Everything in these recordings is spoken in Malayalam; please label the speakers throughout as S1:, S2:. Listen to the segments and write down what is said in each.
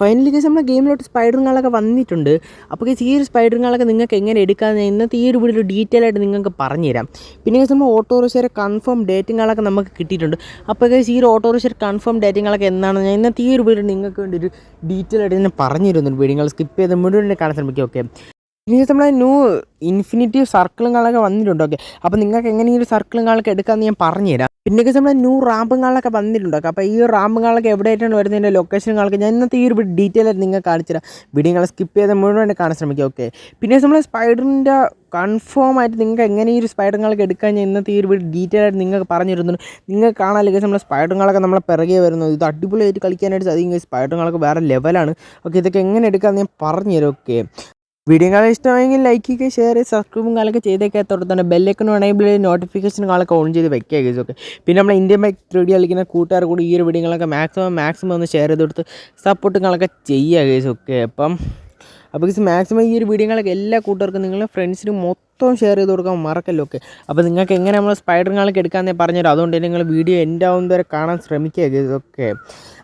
S1: ഫൈനലി കേസ് നമ്മുടെ ഗെയിമിലോട്ട് സ്പൈഡറുകളൊക്കെ വന്നിട്ടുണ്ട്. അപ്പോൾ കേസ് ഈ ഒരു സ്പൈഡറുകളൊക്കെ നിങ്ങൾക്ക് എങ്ങനെ എടുക്കാമെന്ന് ഇന്നത്തെ ഈ ഒരു വീഡിയോ ഡീറ്റെയിൽ ആയിട്ട് നിങ്ങൾക്ക് പറഞ്ഞുതരാം. പിന്നെ കേസ് നമ്മൾ ഓട്ടോറിക്ഷയുടെ കൺഫേം ഡേറ്റിങ്ങളൊക്കെ നമുക്ക് കിട്ടിയിട്ടുണ്ട്. അപ്പോൾ കേസ് ഈ ഒരു ഓട്ടോറിക്ഷയുടെ കൺഫേം ഡേറ്റിങ്ങളൊക്കെ എന്താണെന്ന് ഞാൻ ഇന്നത്തെ ഈ ഒരു വീഡിയോ നിങ്ങൾക്ക് വേണ്ടി ഒരു ഡീറ്റെയിൽ ആയിട്ട് ഞാൻ പറഞ്ഞു തരുന്നുണ്ട് വീഡിയോ സ്കിപ്പ് ചെയ്ത് മുഴുവൻ കാണാൻ ശ്രമിക്കും ഓക്കെ ഇനി നമ്മളെ ന്യൂ ഇൻഫിനിറ്റി സർക്കിളുകളൊക്കെ വന്നിട്ടുണ്ട് ഓക്കെ അപ്പോൾ നിങ്ങൾക്ക് എങ്ങനെ ഈ ഒരു സർക്കിളും കാളൊക്കെ എടുക്കാമെന്ന് ഞാൻ പറഞ്ഞുതരാം. പിന്നെ നമ്മുടെ ന്യൂ റാമ്പുകളൊക്കെ വന്നിട്ടുണ്ട് ഓക്കെ അപ്പോൾ ഈ റാമ്പും കാളൊക്കെ എവിടെയായിട്ടാണ് വരുന്നതിന്റെ ലൊക്കേഷനുകളൊക്കെ ഞാൻ ഇന്നത്തെ ഈ ഒരു ഡീറ്റെയിൽ ആയിട്ട് നിങ്ങൾക്ക് കാണിച്ചു തരാം. വീഡിയോ നിങ്ങൾ സ്കിപ്പ് ചെയ്ത് മുഴുവൻ കാണാൻ ശ്രമിക്കുക ഓക്കെ പിന്നെ നമ്മൾ സ്പൈഡറിന്റെ കൺഫേം ആയിട്ട് നിങ്ങൾക്ക് എങ്ങനെ ഈ ഒരു സ്പൈഡറുകളൊക്കെ എടുക്കാൻ ഞാൻ ഇന്നത്തെ ഈ ഒരു ഡീറ്റെയിൽ ആയിട്ട് നിങ്ങൾക്ക് പറഞ്ഞു തരുന്നുണ്ട്. നിങ്ങൾക്ക് കാണാൻ നമ്മളെ സ്പൈഡറുകളൊക്കെ നമ്മളെ പിറകെ വരുന്നത് ഇത് അടിപൊളിയായിട്ട് കളിക്കാനായിട്ട് സാധിക്കും. സ്പൈഡറുകളൊക്കെ വേറെ ലെവലാണ് ഓക്കെ ഇതൊക്കെ എങ്ങനെ എടുക്കാമെന്ന് ഞാൻ പറഞ്ഞു തരാം ഓക്കെ വീഡിയോ കാണാൻ ഇഷ്ടമായെങ്കിൽ ലൈക്ക് ചെയ്യുക ഷെയർ സബ്സ്ക്രൈബും കാലൊക്കെ ചെയ്തേക്കാൻ തൊട്ട് തന്നെ ബെല്ലൈക്കൺ ചെയ്ത് നോട്ടിഫിക്കേഷൻ കാലൊക്കെ ഓൺ ചെയ്ത് വെക്കുക ഗൈസ് ഓക്കെ പിന്നെ നമ്മൾ ഇന്ത്യൻ ബൈക്ക് ത്രീ കളിക്കുന്ന കൂട്ടുകാർ കൂടി ഈ ഒരു വീഡിയോകളൊക്കെ മാക്സിമം മാക്സിമം ഒന്ന് ഷെയർ ചെയ്ത് കൊടുത്ത് സപ്പോർട്ടും കാലൊക്കെ ചെയ്യുക ഗൈസ് ഓക്കെ അപ്പം അപ്പോൾ ഗൈസ് മാക്സിമം ഈ ഒരു വീഡിയോകളൊക്കെ എല്ലാ കൂട്ടുകാർക്കും നിങ്ങളുടെ ഫ്രണ്ട്സിന് മൊത്തം ഷെയർ ചെയ്ത് കൊടുക്കാൻ മറക്കല്ലോ ഒക്കെ അപ്പോൾ നിങ്ങൾക്ക് എങ്ങനെ നമ്മൾ സ്പൈഡറുകളൊക്കെ എടുക്കാമെന്നേ പറഞ്ഞുതരും അതുകൊണ്ട് നിങ്ങൾ വീഡിയോ എന്റെ ആവുന്ന വരെ കാണാൻ ശ്രമിക്കുക ഇതൊക്കെ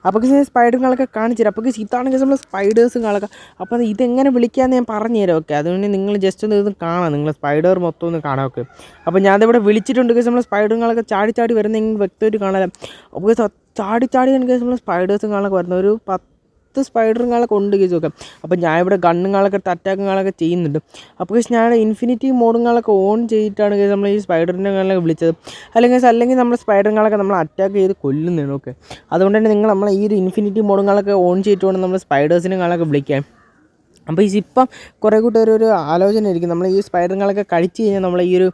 S1: അപ്പോൾ ഗൈസ് സ്പൈഡറുകളൊക്കെ കാണിച്ചു തരാം. അപ്പോൾ ഇതാണെങ്കിൽ ഇതാണ് സ്പൈഡേഴ്സും നമ്മൾ സ്പൈഡേഴ്സുകളൊക്കെ അപ്പോൾ ഇതെങ്ങനെ വിളിക്കാമെന്ന് ഞാൻ പറഞ്ഞു തരാം ഓക്കെ അതുകൊണ്ട് നിങ്ങൾ ജസ്റ്റ് ഒന്ന് ഇത് കാണാം. നിങ്ങൾ സ്പൈഡർ മൊത്തം ഒന്ന് കാണാം ഓക്കെ അപ്പോൾ ഞാനിവിടെ വിളിച്ചിട്ടുണ്ട് ഗൈസ് നമ്മൾ സ്പൈഡറുകളൊക്കെ ചാടി ചാടി വരുന്നെങ്കിൽ വ്യക്തമായിട്ട് കാണാം അപ്പോൾ ചാടി ചാടി എനിക്ക് നമ്മൾ സ്പൈഡേഴ്സും കാണാൻ വരുന്ന ഒരു പത്ത് പത്ത് സ്പൈഡറുകളൊക്കെ ഉണ്ട് കേസ് നോക്കാം അപ്പോൾ ഞാൻ ഇവിടെ ഗണ്ണുകളൊക്കെ അറ്റാക്കുകളൊക്കെ ചെയ്യുന്നുണ്ട്. അപ്പോൾ കേസ് ഞാൻ ഇൻഫിനിറ്റി മോഡുകളൊക്കെ ഓൺ ചെയ്തിട്ടാണ് കേസ് നമ്മൾ ഈ സ്പൈഡറിനെ വിളിച്ചത്. അല്ലെങ്കിൽ അല്ലെങ്കിൽ നമ്മൾ സ്പൈഡറുകളൊക്കെ നമ്മൾ അറ്റാക്ക് ചെയ്ത് കൊല്ലുന്നതാണ് ഓക്കെ. അതുകൊണ്ട് തന്നെ നിങ്ങൾ നമ്മൾ ഈ ഒരു ഇൻഫിനിറ്റി മോഡുകളൊക്കെ ഓൺ ചെയ്തിട്ട് വേണം നമ്മൾ സ്പൈഡേഴ്സിനെകളൊക്കെ വിളിക്കാൻ അപ്പോൾ ഇപ്പം കുറേ കൂട്ടർ ഒരു ആലോചന ആയിരിക്കും നമ്മൾ ഈ സ്പൈഡറുകളൊക്കെ കഴിച്ച് കഴിഞ്ഞാൽ നമ്മൾ ഈ ഒരു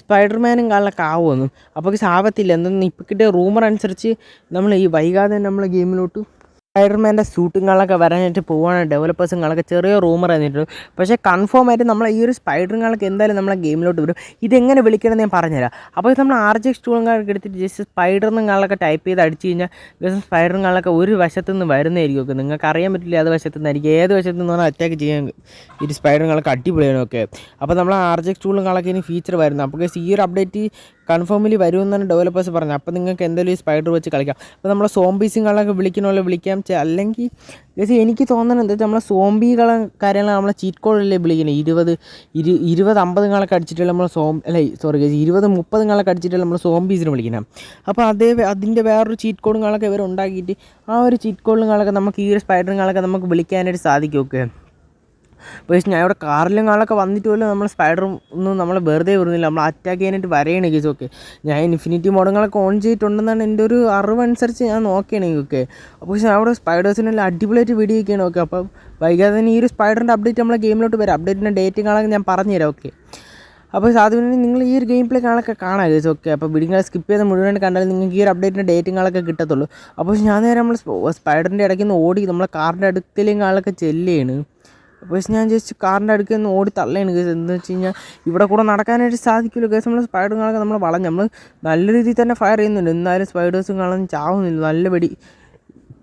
S1: സ്പൈഡർമാനും കാലൊക്കെ ആവുമെന്നും. അപ്പോൾ ആവത്തില്ല. എന്തെന്ന് ഇപ്പോൾ കിട്ടിയ റൂമർ അനുസരിച്ച് നമ്മൾ ഈ വൈകാതെ നമ്മൾ ഗെയിമിലോട്ട് സ്പൈഡർമാന്റെ സൂട്ടുകളൊക്കെ വരാനായിട്ട് പോവാണ് ഡെവലപ്പേഴ്സുകളൊക്കെ ചെറിയ റൂമർ തന്നിട്ടുണ്ട് പക്ഷേ കൺഫേം ആയിട്ട് നമ്മൾ ഈ ഒരു സ്പൈഡറുകളൊക്കെ എന്തായാലും നമ്മളെ ഗെയിമിലോട്ട് വരും. ഇതെങ്ങനെ വിളിക്കണമെന്ന് ഞാൻ പറഞ്ഞുതരാം. അപ്പോൾ നമ്മൾ ആർ ജെ സ്റ്റൂളുകളൊക്കെ എടുത്തിട്ട് ജസ്റ്റ് സ്പൈഡറിനുകളൊക്കെ ടൈപ്പ് ചെയ്ത് അടിച്ച് കഴിഞ്ഞാൽ ജസ്റ്റ് സ്പൈഡറുകളൊക്കെ ഒരു വശത്തു നിന്ന് വരുന്നതായിരിക്കും നിങ്ങൾക്ക് അറിയാൻ പറ്റില്ല അത് വശത്തു നിന്നായിരിക്കും ഏത് വശത്തു നിന്ന് അറ്റാക്ക് ചെയ്യാൻ ഈ സ്പൈഡറുകളൊക്കെ അടിപൊളിയാണ് ഒക്കെ. അപ്പോൾ നമ്മൾ ആർ ജെ സ്റ്റൂളുകളൊക്കെ ഇനി ഫീച്ചർ വരുന്നത്. അപ്പോൾ ഈ ഒരു അപ്ഡേറ്റ് കൺഫേമിൽ വരുമെന്നാണ് ഡെവലപ്പേഴ്സ് പറഞ്ഞത് അപ്പോൾ നിങ്ങൾക്ക് എന്തെങ്കിലും ഈ സ്പൈഡർ വെച്ച് കളിക്കാം. അപ്പോൾ നമ്മളെ സോംബീസുകളൊക്കെ വിളിക്കണമല്ലോ വിളിക്കാം. അല്ലെങ്കിൽ ജസ് എനിക്ക് തോന്നുന്നത് എന്താ നമ്മളെ സോംബികളെ കാര്യങ്ങൾ നമ്മളെ ചീറ്റ് കോഡല്ലേ വിളിക്കുന്നത് ഇരുപത് ഇരു ഇരുപത് അമ്പതുകളൊക്കെ അടിച്ചിട്ടുള്ള നമ്മൾ സോം അല്ലേ സോറി ജസ് ഇരുപത് മുപ്പതുകളൊക്കെ അടിച്ചിട്ടുള്ള നമ്മൾ സോംബീസിനെ വിളിക്കണം? അപ്പോൾ അതേ അതിന്റെ വേറൊരു ചീറ്റ് കോഡുകളൊക്കെ ഇവർ ഉണ്ടാക്കിയിട്ട് ആ ഒരു ചീറ്റ് കോഡുകളൊക്കെ നമുക്ക് ഈ ഒരു സ്പൈഡറുകളൊക്കെ നമുക്ക് വിളിക്കാനായിട്ട് സാധിക്കും ഓക്കെ പക്ഷേ ഞാൻ ഇവിടെ കാറിലും കാളൊക്കെ വന്നിട്ട് പോലും നമ്മൾ സ്പൈഡർ ഒന്നും നമ്മൾ വെറുതെ വരുന്നില്ല. നമ്മൾ അറ്റാക്ക് ചെയ്യാനായിട്ട് വരെയാണ് ഓക്കെ ഞാൻ ഇൻഫിനിറ്റി മോഡങ്ങളൊക്കെ ഓൺ ചെയ്തിട്ടുണ്ടെന്നാണ് എന്റെ ഒരു അറിവനുസരിച്ച് ഞാൻ നോക്കിയാണെങ്കിൽ ഓക്കെ അപ്പോൾ പക്ഷേ അവിടെ സ്പൈഡേഴ്സിനെല്ലാം അടിപൊളിയായിട്ട് വീഡിയോ ഒക്കെയാണ് ഓക്കെ അപ്പോൾ വൈകാതെ തന്നെ ഈ ഒരു സ്പൈഡറിന്റെ അപ്ഡേറ്റ് നമ്മളെ ഗെയിമിലോട്ട് വരാം. അപ്ഡേറ്റിന്റെ ഡേറ്റും കാണാൻ ഞാൻ പറഞ്ഞു പറഞ്ഞുതരാം ഓക്കെ അപ്പോൾ സാധുവിന് നിങ്ങൾ ഈ ഒരു ഗെയിം പ്ലേ കാണൊക്കെ കാണാം ഗേസ് ഓക്കെ അപ്പോൾ വീഡിയോ സ്കിപ്പ് ചെയ്ത് മുഴുവൻ കണ്ടാൽ നിങ്ങൾക്ക് ഈ ഒരു അപ്ഡേറ്റിന്റെ ഡേറ്റും ഡേറ്റുകളൊക്കെ കിട്ടത്തുള്ളൂ. അപ്പോൾ ഞാൻ നേരെ നമ്മൾ സ്പൈഡറിന്റെ ഇടയ്ക്ക് നിന്ന് ഓടി നമ്മളെ കാറിന്റെ അടുത്തേലും കാളൊക്കെ ചെല്ലുകയാണ്. പക്ഷേ ഞാൻ ജസ്റ്റ് കാറിന്റെ അടുക്കൽ നിന്ന് ഓടി തള്ളയാണ് കേസ് എന്താ വെച്ച് കഴിഞ്ഞാൽ ഇവിടെ കൂടെ നടക്കാനായിട്ട് സാധിക്കില്ല കേസ് നമ്മൾ സ്പൈഡറുകളൊക്കെ നമ്മൾ വളഞ്ഞ് നമ്മൾ നല്ല രീതിയിൽ തന്നെ ഫയർ ചെയ്യുന്നുണ്ട്. എന്നാലും സ്പൈഡേഴ്സും കളഞ്ഞ് ചാവുന്നില്ല. നല്ല വെടി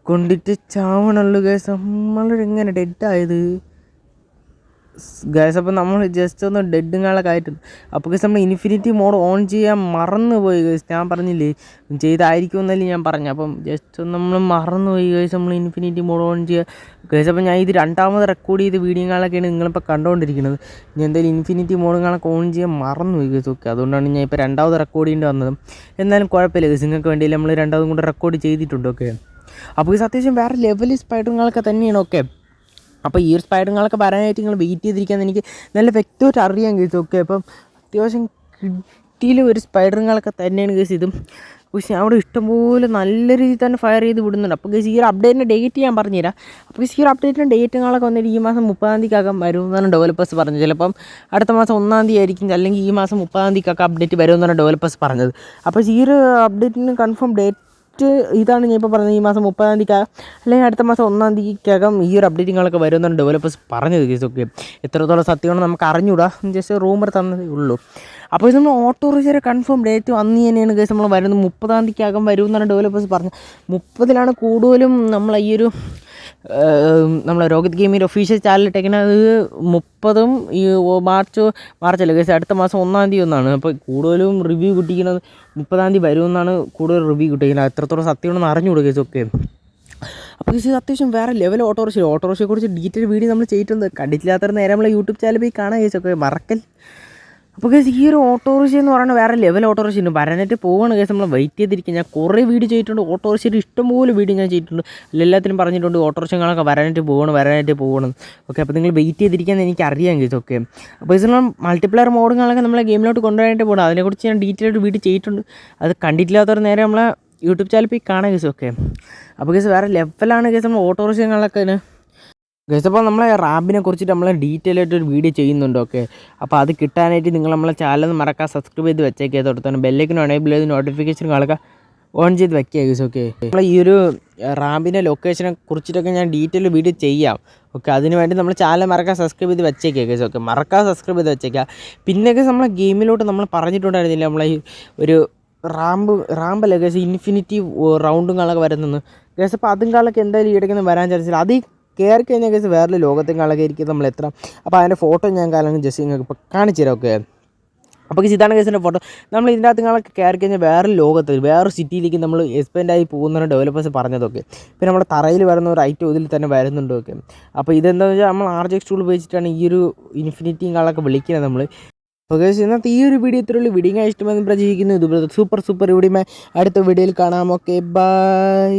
S1: കൊണ്ടിട്ട് ചാവണുള്ളൂ കേസ് നമ്മളിങ്ങനെ ഡെഡായത് ഗൈസ് അപ്പോൾ നമ്മൾ ജസ്റ്റ് ഒന്ന് ഡെഡുകളൊക്കെ ആയിട്ടുണ്ട് അപ്പോൾ ഗൈസ് നമ്മൾ ഇൻഫിനിറ്റി മോഡ് ഓൺ ചെയ്യാൻ മറന്നു പോയി ഗൈസ് ഞാൻ പറഞ്ഞില്ലേ ചെയ്തായിരിക്കും എന്നല്ലേ ഞാൻ പറഞ്ഞു. അപ്പം ജസ്റ്റ് ഒന്ന് നമ്മൾ മറന്നു പോയി ഗൈസ് നമ്മൾ ഇൻഫിനിറ്റി മോഡ് ഓൺ ചെയ്യുക ഗൈസ് അപ്പോൾ ഞാൻ ഇത് രണ്ടാമത് റെക്കോർഡ് ചെയ്ത് വീഡിയോ കാളൊക്കെയാണ് നിങ്ങളിപ്പോൾ കണ്ടുകൊണ്ടിരിക്കുന്നത് ഞാൻ എന്തായാലും ഇൻഫിനിറ്റി മോഡ് കാണൊക്കെ ഓൺ ചെയ്യാൻ മറന്നു പോയി ഗൈസ് ഓക്കെ അതുകൊണ്ടാണ് ഞാൻ ഇപ്പോൾ രണ്ടാമത് റെക്കോർഡ് ചെയ്യേണ്ടി വന്നത്. എന്നാലും കുഴപ്പമില്ല ഗൈസ് നിങ്ങൾക്ക് വേണ്ടി നമ്മൾ രണ്ടാമതും കൂടെ റെക്കോർഡ് ചെയ്തിട്ടുണ്ട് ഓക്കെ അപ്പോൾ ഗൈസ് അത്യാവശ്യം വേറെ ലെവൽ സ്പൈഡറുകളൊക്കെ തന്നെയാണ് ഓക്കെ അപ്പോൾ ഈ ഒരു സ്പൈഡറുകളൊക്കെ വരാനായിട്ട് നിങ്ങൾ വെയിറ്റ് ചെയ്തിരിക്കാൻ എനിക്ക് നല്ല വ്യക്തമായിട്ട് അറിയാൻ കഴിച്ചു ഓക്കെ അപ്പം അത്യാവശ്യം കിട്ടിയിൽ ഒരു സ്പൈഡറുകളൊക്കെ തന്നെയാണ് കേസ് ഇതും. പക്ഷേ അവിടെ ഇഷ്ടംപോലെ നല്ല രീതിയിൽ തന്നെ ഫയർ ചെയ്ത് വിടുന്നുണ്ട്. അപ്പോൾ കേസ് ഈ ഒരു അപ്ഡേറ്റിന്റെ ഡേറ്റ് ഞാൻ പറഞ്ഞുതരാം. അപ്പോൾ ഈ ഒരു അപ്ഡേറ്റിന്റെ ഡേറ്റുകളൊക്കെ വന്നിട്ട് ഈ മാസം മുപ്പതാം തീയതിക്കകം വരുമെന്നാണ് ഡെവലപ്പേഴ്സ് പറഞ്ഞത്. ചിലപ്പം അടുത്ത മാസം ഒന്നാം തീയതി ആയിരിക്കും അല്ലെങ്കിൽ ഈ മാസം മുപ്പതാം തീയതിക്കൊക്കെ അപ്ഡേറ്റ് വരുമെന്നാണ് ഡെവലപ്പേഴ്സ് പറഞ്ഞത്. അപ്പോൾ ഈ ഒരു അപ്ഡേറ്റിന് കൺഫേം ഡേറ്റ് ഫസ്റ്റ് ഇതാണ് ഞാൻ ഇപ്പോൾ പറഞ്ഞത് ഈ മാസം മുപ്പതാം തീയതിക്ക് അല്ലെങ്കിൽ അടുത്ത മാസം ഒന്നാം തീയതിക്കകം ഈ ഒരു അപ്ഡേറ്റിങ്ങളൊക്കെ വരുമെന്നാണ് ഡെവലപ്പേഴ്സ് പറഞ്ഞത് കേസൊക്കെ എത്രത്തോളം സത്യമാണ് നമുക്ക് അറിഞ്ഞൂടാ. ജസ്റ്റ് റൂമർ തന്നതേ ഉള്ളൂ. അപ്പോൾ ഇത് നമ്മൾ ഓട്ടോറിക്ഷയുടെ കൺഫേം ഡേറ്റ് അന്ന് തന്നെയാണ് കേസ് നമ്മൾ വരുന്നത്. മുപ്പതാം തീയതിക്കകം വരുമെന്നാണ് ഡെവലപ്പേഴ്സ് പറഞ്ഞത്. മുപ്പതിലാണ് കൂടുതലും നമ്മൾ ഈ ഒരു നമ്മളെ രോഹിത് ഗെയിമിന്റെ ഒഫീഷ്യൽ ചാനലിട്ടേക്കുന്നത് മുപ്പതും ഈ മാർച്ച് മാർച്ചല്ല കേസ് അടുത്ത മാസം ഒന്നാം തീയതി ഒന്നാണ്. അപ്പോൾ കൂടുതലും റിവ്യൂ കിട്ടിക്കുന്നത് മുപ്പതാം തീയതി വരുമെന്നാണ് കൂടുതൽ റിവ്യൂ കിട്ടിക്കുന്നത് എത്രത്തോളം സത്യമാണെന്ന് അറിഞ്ഞുകൂടുക കേസൊക്കെ അപ്പോൾ ഇത് അത്യാവശ്യം വേറെ ലെവൽ ഓട്ടോറിക്ഷ ഓട്ടോറിക്ഷയെക്കുറിച്ച് ഡീറ്റെയിൽ വീഡിയോ നമ്മൾ ചെയ്തിട്ടുണ്ട്. കണ്ടിട്ടില്ലാത്ത നേരെ നമ്മളെ യൂട്യൂബ് ചാനൽ പോയി കാണാൻ കേസൊക്കെ മറക്കൽ അപ്പോൾ കേസ് ഈ ഒരു ഓട്ടോറിക്ഷ എന്ന് പറയുന്നത് വേറെ ലെവൽ ഓട്ടോറിക്ഷ ഉണ്ട്. വരാനായിട്ട് പോവാണ് കേസ് നമ്മൾ വെയിറ്റ് ചെയ്തിരിക്കുക. ഞാൻ കുറേ വീഡിയോ ചെയ്തിട്ടുണ്ട്. ഓട്ടോറിക്ഷയുടെ ഇഷ്ടംപോലെ വീഡിയോ ഞാൻ ചെയ്തിട്ടുണ്ട്. എല്ലാത്തിനും പറഞ്ഞിട്ടുണ്ട് ഓട്ടോറിക്ഷകളൊക്കെ വരാനായിട്ട് പോകണം വരാനായിട്ട് പോകണം ഓക്കെ അപ്പോൾ നിങ്ങൾ വെയിറ്റ് ചെയ്തിരിക്കാൻ എനിക്ക് അറിയാം കേസ് ഓക്കെ അപ്പോൾ ഇതിനുള്ള മൾട്ടിപ്ലെയർ മോഡുകളൊക്കെ നമ്മളെ ഗെയിമിലോട്ട് കൊണ്ടുവരാനായിട്ട് പോകണം അതിനെക്കുറിച്ച് ഞാൻ ഡീറ്റെയിൽ ആയിട്ട് വീഡിയോ ചെയ്തിട്ടുണ്ട്. അത് കണ്ടിട്ടില്ലാത്തവർ നേരെ നമ്മളെ യൂട്യൂബ് ചാനൽ പോയി കാണാം കേസ് ഓക്കെ അപ്പോൾ കേസ് വേറെ ലെവലാണ് കേസ് നമ്മൾ ഓട്ടോറിക്ഷകളൊക്കെ ഇതിന് ഗൈസ് അപ്പോൾ നമ്മളെ റാബിനെ കുറിച്ചിട്ട് നമ്മൾ ഡീറ്റെയിൽ ആയിട്ട് ഒരു വീഡിയോ ചെയ്യുന്നുണ്ട് ഓക്കെ അപ്പോൾ അത് കിട്ടാനായിട്ട് നിങ്ങൾ നമ്മളെ ചാനൽ മറക്കാൻ സബ്സ്ക്രൈബ് ചെയ്ത് വെച്ചേക്കുക തൊട്ടത്തന്നെ ബെല്ലേക്കിന് എനേബിൾ ചെയ്ത് നോട്ടിഫിക്കേഷൻ കാണുക ഓൺ ചെയ്ത് വെക്കുക ഗൈസ് ഓക്കെ നമ്മൾ ഈ ഒരു റാബിന്റെ ലൊക്കേഷനെ കുറിച്ചിട്ടൊക്കെ ഞാൻ ഡീറ്റെയിൽ വീഡിയോ ചെയ്യാം ഓക്കെ അതിന് വേണ്ടി നമ്മൾ ചാനൽ മറക്കാൻ സബ്സ്ക്രൈബ് ചെയ്ത് വെച്ചേക്കുക ഗൈസ് ഓക്കെ മറക്കാൻ സബ്സ്ക്രൈബ് ചെയ്ത് വെച്ചേക്കുക പിന്നെയൊക്കെ നമ്മളെ ഗെയിമിലോട്ട് നമ്മൾ പറഞ്ഞിട്ടുണ്ടായിരുന്നില്ല നമ്മളെ ഈ ഒരു റാമ്പ് റാമ്പല്ലേ ഗൈസ് ഇൻഫിനിറ്റി റൗണ്ടും കാളൊക്കെ വരുന്നെന്ന് ഗൈസ് അപ്പോൾ അതും കാളൊക്കെ എന്തായാലും ഈ ഇടയ്ക്കൊന്നും വരാൻ ചാൻസില്ല അത് കയറി കഴിഞ്ഞാൽ കേസ് വേറെ ലോകത്തും കാളൊക്കെ ആയിരിക്കും നമ്മൾ എത്ര അപ്പോൾ അതിന്റെ ഫോട്ടോ ഞാൻ കാലം ജസ്റ്റ് നിങ്ങൾക്ക് ഇപ്പോൾ കാണിച്ചു തരാം ഓക്കെ അപ്പോൾ ഇതാണ് കേസിന്റെ ഫോട്ടോ നമ്മൾ ഇതിന്റെ അകത്ത് നിങ്ങളൊക്കെ കയറി കഴിഞ്ഞാൽ വേറെ ലോകത്ത് വേറെ സിറ്റിയിലേക്ക് നമ്മൾ എക്സ്പെൻഡ് ആയി പോകുന്ന ഡെവലപ്പേഴ്സ് പറഞ്ഞതൊക്കെ പിന്നെ നമ്മുടെ തറയിൽ വരുന്ന ഒരു ഐറ്റം ഇതിൽ തന്നെ വരുന്നുണ്ട് ഓക്കെ അപ്പോൾ ഇതെന്താണെന്ന് വെച്ചാൽ നമ്മൾ ആർ ജെ ടൂൾ ഉപയോഗിച്ചിട്ടാണ് ഈ ഒരു ഇൻഫിനിറ്റിയും കാളൊക്കെ വിളിക്കുന്നത് നമ്മൾ ഓക്കെ ഇന്നത്തെ ഈ ഒരു വീഡിയോ ഇത്രയുള്ളൂ വീഡിയോ ഇഷ്ടമെന്ന് പ്രചരിക്കുന്നു ഇതുപോലെ സൂപ്പർ സൂപ്പർ വീഡിയോ അടുത്ത വീഡിയോയിൽ കാണാം ഓക്കെ ബൈ